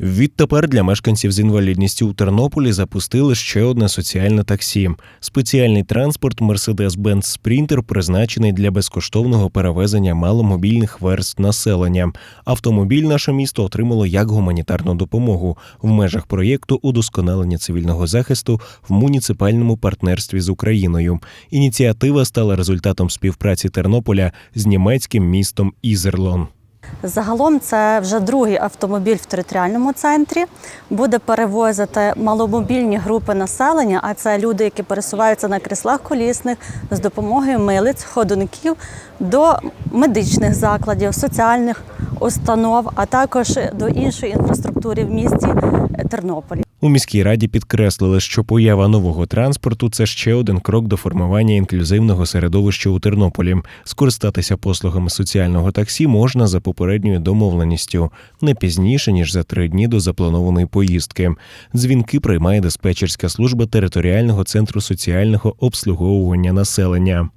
Відтепер для мешканців з інвалідністю у Тернополі запустили ще одне соціальне таксі. Спеціальний транспорт Mercedes-Benz Sprinter призначений для безкоштовного перевезення маломобільних верств населення. Автомобіль наше місто отримало як гуманітарну допомогу в межах проєкту удосконалення цивільного захисту в муніципальному партнерстві з Україною. Ініціатива стала результатом співпраці Тернополя з німецьким містом Ізерлон. Загалом це вже другий автомобіль в територіальному центрі. Буде перевозити маломобільні групи населення, а це люди, які пересуваються на кріслах колісних з допомогою милиць, ходунків до медичних закладів, соціальних установ, а також до іншої інфраструктури в місті Тернополі. У міській раді підкреслили, що поява нового транспорту це ще один крок до формування інклюзивного середовища у Тернополі. Скористатися послугами соціального таксі можна за попередньою домовленістю не пізніше ніж за три дні до запланованої поїздки. Дзвінки приймає диспетчерська служба територіального центру соціального обслуговування населення.